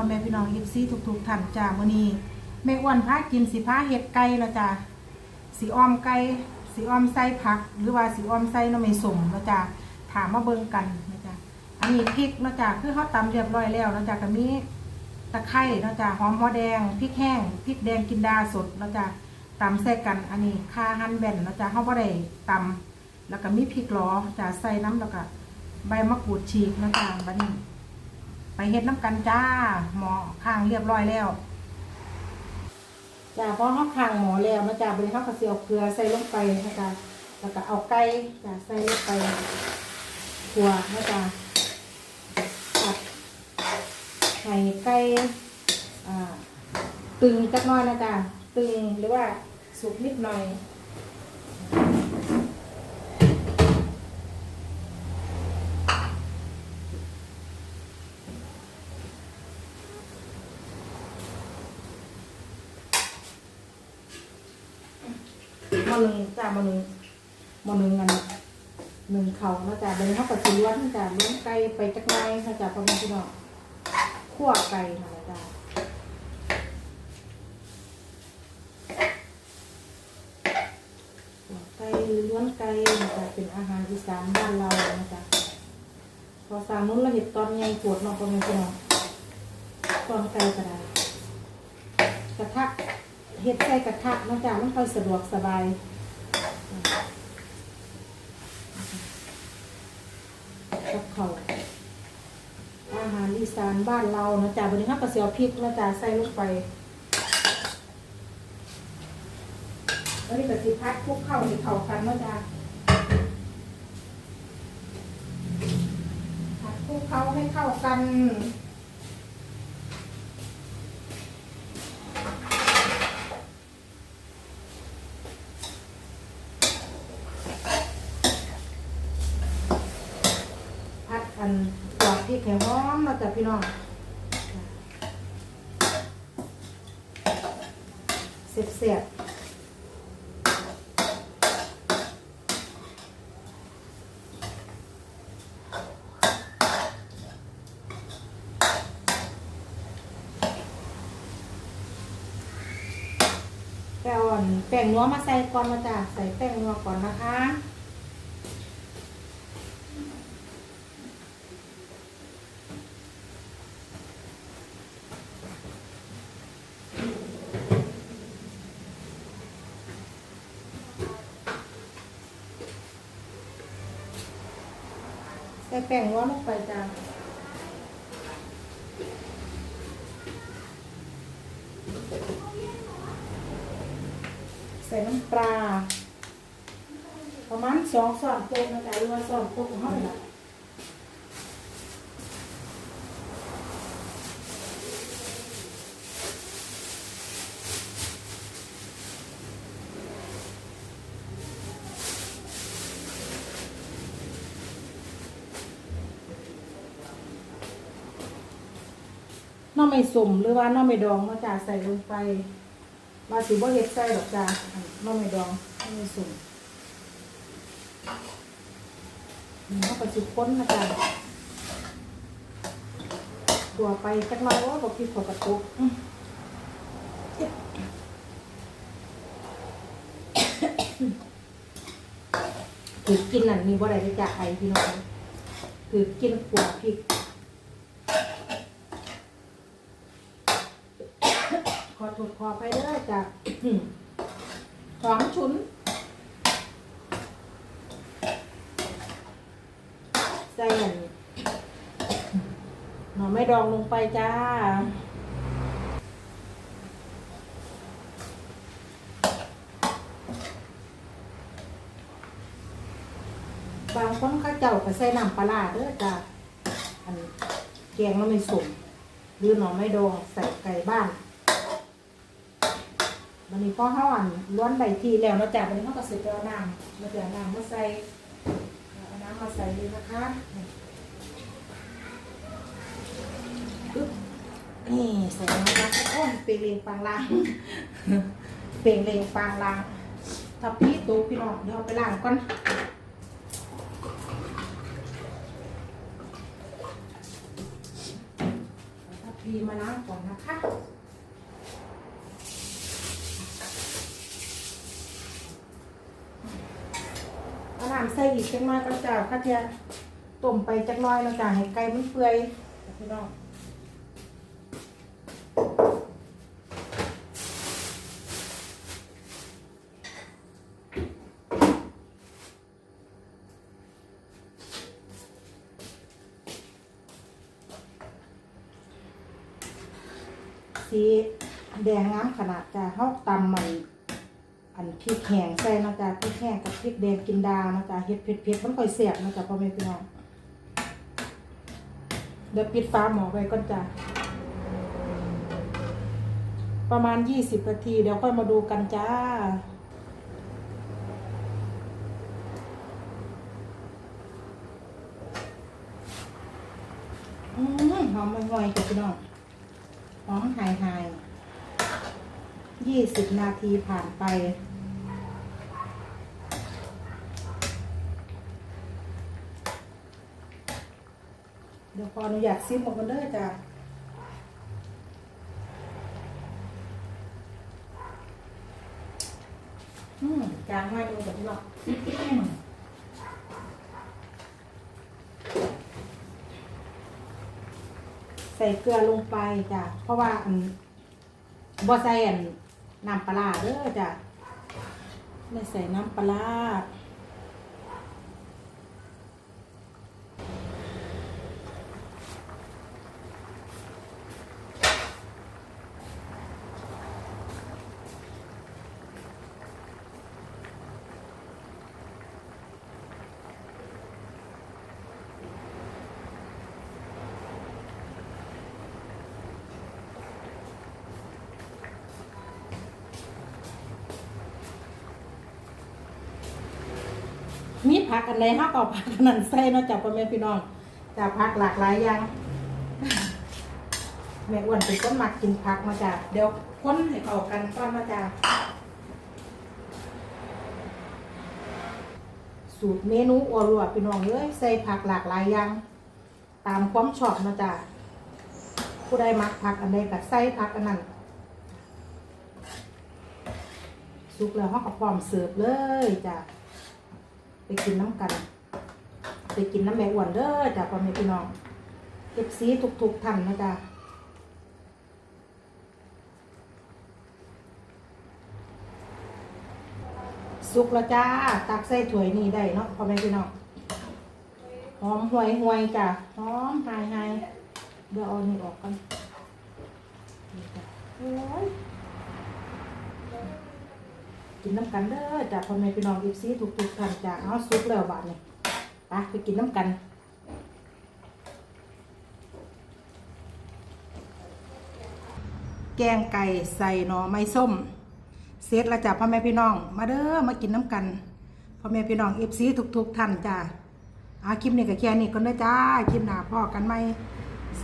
พ่อแม่พี่น้องเอฟซีทุกๆท่านจ้ามื้อนี้แม่อ้วนพากินสิพาเฮ็ดไก่แล้วจ้าสีอ้อมไก่สีอ้อมไส้ผัก หรือว่าสีอ้อมไส้น้ำไม่สมแล้วจ้าถามมาเบิ่งกันนะจ้าอันนี้พริกแล้วจ้าคือเขาตำเรียบร้อยแล้วแล้วจ้าก็มีตะไคร้แล้วจ้าหอมหัวแดงพริกแห้งพริกแดงกินดาสดแล้วจ้าตำใส่กันอันนี้ข่าหั่นแบนแล้วจ้าเขาบ่ได้ตำแล้วก็มีพริกหลอจ้าใส่น้ำแล้วก็ใบมะกรูดฉีกแล้วจ้าบัดนี้ ไปเฮ็ดน้ำกันจ้า หมอข้างเรียบร้อยแล้วจ้าพอเขาข้างหมอแล้วนะจ้าบริเขาก็เสียวเกลือใส่ลงไปนะจ้าแล้วก็เอาไก่จ้าใส่ลงไปขัวนะจ้าตัดไข่ไก่ตึงจักน้อยนะจ้าตึงหรือว่าสุกนิดหน่อย หนึ่งจ้ามาหนึ่งมาหนึ่งอันหนึ่งเขานะจ้าเดินเข้ากับสีล้วนจ้าล้วนไก่ไปจักหน่อยนะจ้าพ่อแม่พี่น้องขั่วไก่นะจ้าไก่ล้วนไก่นะจ้าเป็นอาหารอีสานบ้านเรานะจ้าพอสามนู้นเราเห็ดตอนใหญ่ปวดนาะพ่อแม่พี่น้องตอนไก่ก็ได้กระทะเฮ็ดใส่กระทะนะจ๊ะมันค่อยสะดวกสบาย กับเขาอาหารอีสานบ้านเรานะจ๊ะวันนี้ข้าวกระเสียวพริกนะจ๊ะใส่ลงไปแล้วนี่ก็สิพัดคลุกเข้าให้เข้ากันนะจ๊ะผัดคลุกเข้าให้เข้ากัน พัดอันดอกพริกแห้หอมมาจากพี่น้องเสียบเสียบแป้ง อนแป้งนัวมาใส่ก่อนมาจ้ะใส่แป้งนัวก่อนนะคะใส่แป้งนัวลงไปจ้ะ ใส่น้ำปลา ประมาณสองช้อนโต๊ะนะจ๊ะหรือว่าช้อนโต๊ะของเราเนี่ยน้องไม่สมหรือว่าน้องไม่ดองมาจ้ะใส่ลงไป มาสิบ่าเฮ็ดใส่ดอกจ้ะน้องไม่ดองไม่สมนี่เขาไปสุกค้นนะจ๊ะตัวไปจักหน้อยว่าบอกพี่ขอกระตุกถือกินนั่นมีบ่ได้ได้จากไอพี่น้องถือกินขวดพริก อโทษขอไปเด้อจ้ะหอมฉุน ใส่อันหน่อไม่ดองลงไปจ้าบางคนเข้าเจ้าก็ใส่น้ำปลาร้าเด้อจ้าอันแกงมันไม่สุกหรือหน่อไม่ดองใส่ไก่บ้าน วันนี้พ่อเฮาอันล้วนใบทีแล้วเนาะจ้ะวันนี้เขาก็เสร็จแล้วน้ำมาเดี๋ยวน้ำมาใส่เอาน้ำมาใส่เลยนะคะปึ๊บนี่ใส่น้ำนะคะโอ้ยเปลงเลงปางลางเปลงเลงปางลางถ้าพี่ตูพี่น้องเดี๋ยวเอาไปล้างก่อนถ้าพี่ทีมาล้างก่อนนะคะเอาน้ำใส่อีกจังน้อยก็จะก็จะต้มไปจักน้อยแล้วจะให้ไก่มันเปื่อยพี่น้องสีแดงงามขนาดจะเฮาตำมันอัน พริกแห้งใส่นะจ๊ะพริกแห้งกับพริกแดงกินดาเนะจ๊ะเฮ็ดเผ็ดๆมันค่อยแซ่บนะจ๊ะพ่อแม่พี่น้องเดี๋ยวปิดฝาหม้อไว้ก่อนจ้ะประมาณยี่สิบนาที เดี๋ยวค่อยมาดูกันจ้าอืมหอมห่อยๆจ้ะพี่น้องหอมหายหายๆยี่สิบนาทีผ่านไป เดี๋ยวขออนุญาตซิมหมดกันเด้อจ้ะอืมจางไม่ดูแบบนี้หรอกใส่เกลือลงไปจ้ะ เพราะว่าอันบ่ใส่อันน้ำปลาร้าเด้อจ้ะไม่ใส่น้ำปลาร้า มีผักอันใดห้าก็เอาผักอันนั้นใส่เนาะจ้ะพ่อแม่พี่น้องจ้ะผักหลากหลายอย่างแม่อ้วนเป็นคนมักกินผักมาจ้ะเดี๋ยวคนให้เข้ากันก่อนมาจ้ะสูตรเมนูอัวรัวพี่น้องเอ้ยใส่ผักหลากหลายอย่าง ตามความชอบมาจ้ะผู้ใดมักผักอันใดก็ใส่ผักอันนั้นสุกแล้วเขาก็พร้อมเสิร์ฟเลยจ้ะ ไปกินน้ำกัน ไปกินน้ำแม่อ้วนเด้อจ้ะพ่อแม่พี่น้องเก็บสีทุกๆท่านนะจ๊ะสุกแล้วจ้า ตักใส่ถ้วยนี่ได้เนาะพ่อแม่พี่น้องหอมห่วยห่วยๆจ้ะหอมหายหายเดี๋ยวเอานี่ออกกันโอ้ย กินน้ำกันเด้อจากพ่อแม่พี่น้องอีซีทุกทุกๆท่านจากเอาซุปแล้วบาทนี่ไปไปกินน้ำกันแกงไก่ใส่หน่อไม้ส้มเสร็จแล้วจ้ะพ่อแม่พี่น้อง มาเด้อมากินน้ำกันพ่อแม่พี่น้องเอฟซีทุกๆท่านจ้ะอาคลิปนี้ก็แค่นี้ก่อนเด้อจ้าคลิปหน้าพ่อกันไหม